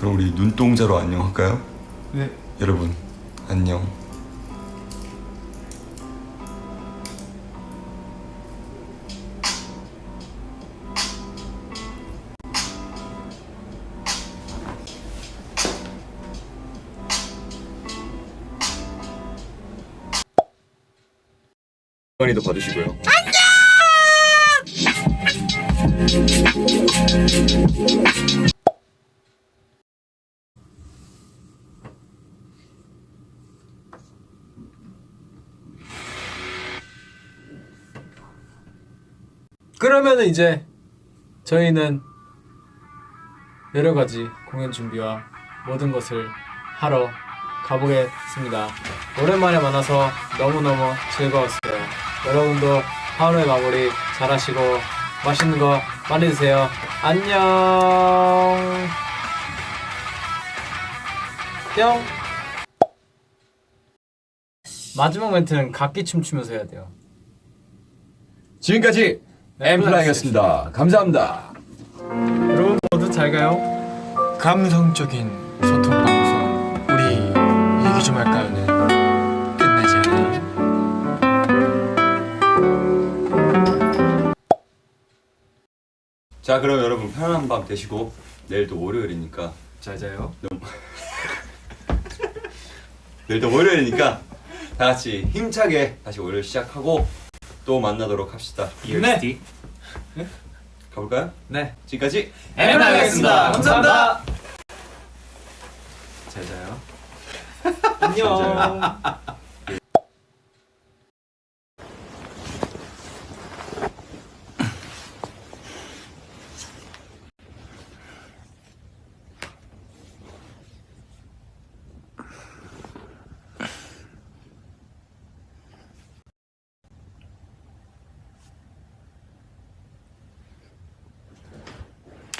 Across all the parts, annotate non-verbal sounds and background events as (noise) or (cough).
그럼 우리 눈동자로 안녕할까요? 네. 여러분 안녕. 많이도 받으시고요. 그러면은 이제 저희는 여러 가지 공연 준비와 모든 것을 하러 가보겠습니다. 오랜만에 만나서 너무너무 즐거웠어요. 여러분도 하루의 마무리 잘 하시고 맛있는 거 많이 드세요. 안녕. 뿅. 마지막 멘트는 각기 춤추면서 해야 돼요. 지금까지 네, 엠플라이였습니다. 감사합니다. 여러분 모두 잘 가요. 감성적인 소통 방송 우리 얘기 좀 할까요는 끝나지 않아요. 자 그럼 여러분 편안한 밤 되시고 내일도 월요일이니까 잘 자요. (laughs) 내일도 월요일이니까 다 같이 힘차게 다시 월요일 시작하고 또 만나도록 합시다. 네. 가볼까요? 네. 지금까지 엠플라이였습니다. 감사합니다. 잘 자요. (laughs) 안녕.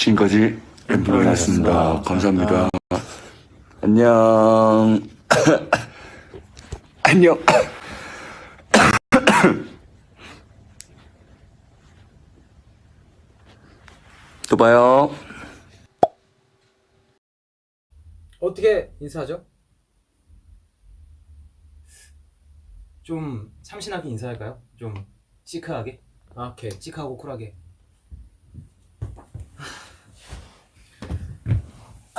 지금까지 엠플라이였습니다. 감사합니다. 안녕. (coughs) 안녕. (coughs) 또 봐요. 어떻게 인사하죠? 좀 참신하게 인사할까요? 좀 시크하게? 아, 오케이. 시크하고 쿨하게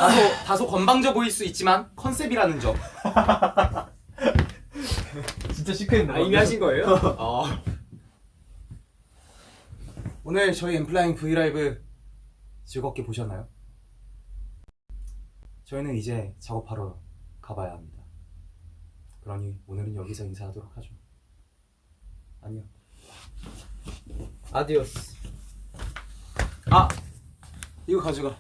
다소, 다소 건방져 보일 수 있지만 컨셉이라는 점 (laughs) 진짜 시크했네. 아, 이미 하신 거예요? 어. 오늘 저희 엠플라잉 브이라이브 즐겁게 보셨나요? 저희는 이제 작업하러 가봐야 합니다 그러니 오늘은 여기서 인사하도록 하죠 안녕 아디오스. 아! 이거 가져가